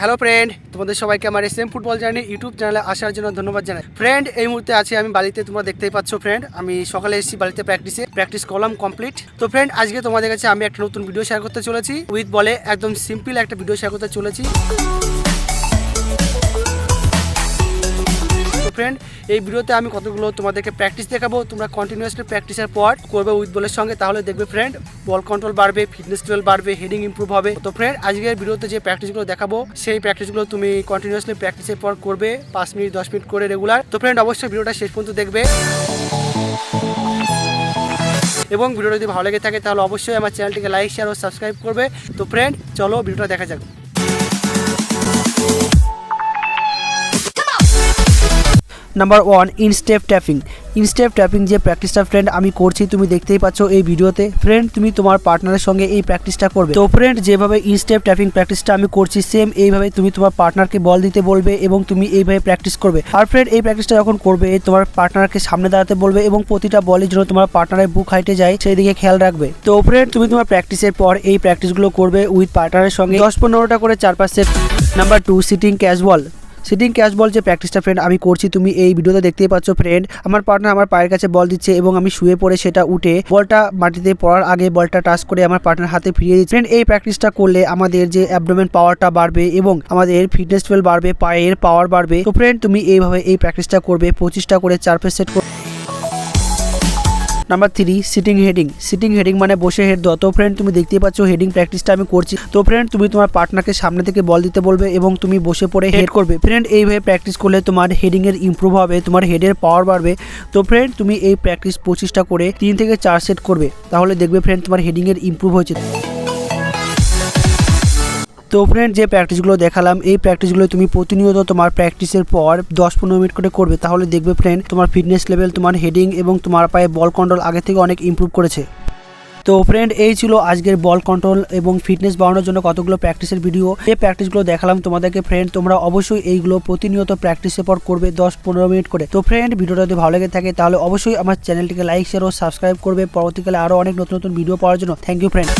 Hello friend তোমাদের সবাইকে আমার S M football journey YouTube চ্যানেলে আসার জন্য ধন্যবাদ জানাই। ফ্রেন্ড এই মুহূর্তে আছি আমি বাড়িতে, তোমরা দেখতেই পাচ্ছ ফ্রেন্ড আমি সকালে এসেছি বাড়িতে প্র্যাকটিসে প্র্যাকটিস করলাম কমপ্লিট তো ফ্রেন্ড আজকে তোমাদের কাছে আমি একটা নতুন ভিডিও শেয়ার করতে চলেছি। উইথ বলে একদম সিম্পল একটা ভিডিও শেয়ার করতে চলেছি। ফ্রেন্ড এই ভিডিওতে আমি কতগুলো তোমাদেরকে প্র্যাকটিস দেখাবো, তোমরা কন্টিনিউয়াসলি প্র্যাকটিসের পর করবে উইথ বলের সঙ্গে, তাহলে দেখবে ফ্রেন্ড বল কন্ট্রোল বাড়বে ফিটনেস লেভেল বাড়বে হেডিং ইমপ্রুভ হবে। তো ফ্রেন্ড আজকের ভিডিওতে যে প্র্যাকটিসগুলো দেখাবো, সেই প্র্যাকটিসগুলো তুমি কন্টিনিউয়াসলি প্র্যাকটিসের পর করবে, পাঁচ মিনিট, দশ মিনিট করে রেগুলার তো ফ্রেন্ড অবশ্যই ভিডিওটা শেষ পর্যন্ত দেখবে। এবং ভিডিওটা যদি ভালো লেগে থাকে, তাহলে অবশ্যই আমার চ্যানেলটিকে লাইক শেয়ার ও সাবস্ক্রাইব করবে। তো ফ্রেন্ড চলো ভিডিওটা দেখা যাক। Number one instep tapping instep tapping যে প্র্যাকটিসটা ফ্রেন্ড আমি করছি, তুমি দেখতেই পাচ্ছ এই ভিডিওতে। ফ্রেন্ড তুমি তোমার পার্টনারের সঙ্গে এই প্র্যাকটিসটা করবে। তো ফ্রেন্ড যেভাবে ইনস্টেপ ট্যাপিং প্র্যাকটিসটা আমি করছি সেম এইভাবে তুমি তোমার পার্টনারকে বল দিতে বলবে এবং তুমি এইভাবে প্র্যাকটিস করবে। আর ফ্রেন্ড এই প্র্যাকটিসটা যখন করবে, তোমার পার্টনারকে সামনে দাঁড়াতে বলবে এবং প্রতিটা বলের জন্য তোমার পার্টনারের বুক হাইটে যায় সেই দিকে খেয়াল রাখবে। তো ফ্রেন্ড তুমি তোমার প্র্যাকটিসের পর এই প্র্যাকটিসগুলো করবে উইথ পার্টনারের সঙ্গে। দশ পনেরোটা করে চার পাঁচ set number two sitting catch ball sitting catch ball যে প্র্যাকটিসটা ফ্রেন্ড আমি করছি, তুমি এই ভিডিওতে দেখতেই পাচ্ছ ফ্রেন্ড আমার পার্টনার আমার পায়ের কাছে বল দিচ্ছে এবং আমি শুয়ে পড়ে সেটা উঠে বলটা মাটিতে পড়ার আগে বলটা টাচ করে আমার পার্টনার হাতে ফিরিয়ে দিচ্ছি। ফ্রেন্ড এই প্র্যাকটিসটা করলে আমাদের যে অ্যাবডোমেন পাওয়ারটা বাড়বে এবং আমাদের ফিটনেস লেভেল বাড়বে, পায়ের পাওয়ার বাড়বে। তো ফ্রেন্ড তুমি এইভাবে এই প্র্যাকটিসটা করবে পঁচিশটা করে চার pace set number three sitting heading sitting heading মানে বসে হেড দেওয়া। তো ফ্রেন্ড তুমি দেখতে পাচ্ছ হেডিং প্র্যাকটিসটা আমি করছি। তো ফ্রেন্ড তুমি তোমার পার্টনারকে সামনে থেকে বল দিতে বলবে এবং তুমি বসে পড়ে হেড করবে। ফ্রেন্ড এইভাবে প্র্যাকটিস করলে তোমার হেডিংয়ের এর ইমপ্রুভ হবে তোমার হেডের পাওয়ার বাড়বে। তো ফ্রেন্ড তুমি এই প্র্যাকটিস পঁচিশটা করে তিন থেকে চার সেট করবে। তাহলে দেখবে ফ্রেন্ড তোমার হেডিংয়ের এর ইমপ্রুভ হয়েছে। তো ফ্রেন্ড যে প্র্যাকটিসগুলো দেখালাম, এই প্র্যাকটিসগুলো তুমি প্রতিনিয়ত তোমার প্র্যাকটিসের পর দশ পনেরো মিনিট করে করবে, তাহলে দেখবে ফ্রেন্ড তোমার ফিটনেস লেভেল তোমার হেডিং এবং তোমার পায়ে বল কন্ট্রোল আগে থেকে অনেক ইমপ্রুভ করেছে। তো ফ্রেন্ড এই ছিল আজকের বল কন্ট্রোল এবং ফিটনেস বাড়ানোর জন্য কতগুলো প্র্যাকটিসের ভিডিও এই প্র্যাকটিসগুলো দেখালাম তোমাদেরকে ফ্রেন্ড তোমরা অবশ্যই এইগুলো প্রতিনিয়ত প্র্যাকটিসের পর করবে দশ পনেরো মিনিট করে। তো ফ্রেন্ড ভিডিওটা যদি ভালো লেগে থাকে, তাহলে অবশ্যই আমার চ্যানেলটিকে লাইক শেয়ার ও সাবস্ক্রাইব করবে। পরবর্তীকালে আরও অনেক নতুন নতুন ভিডিও পাওয়ার জন্য। Thank you friend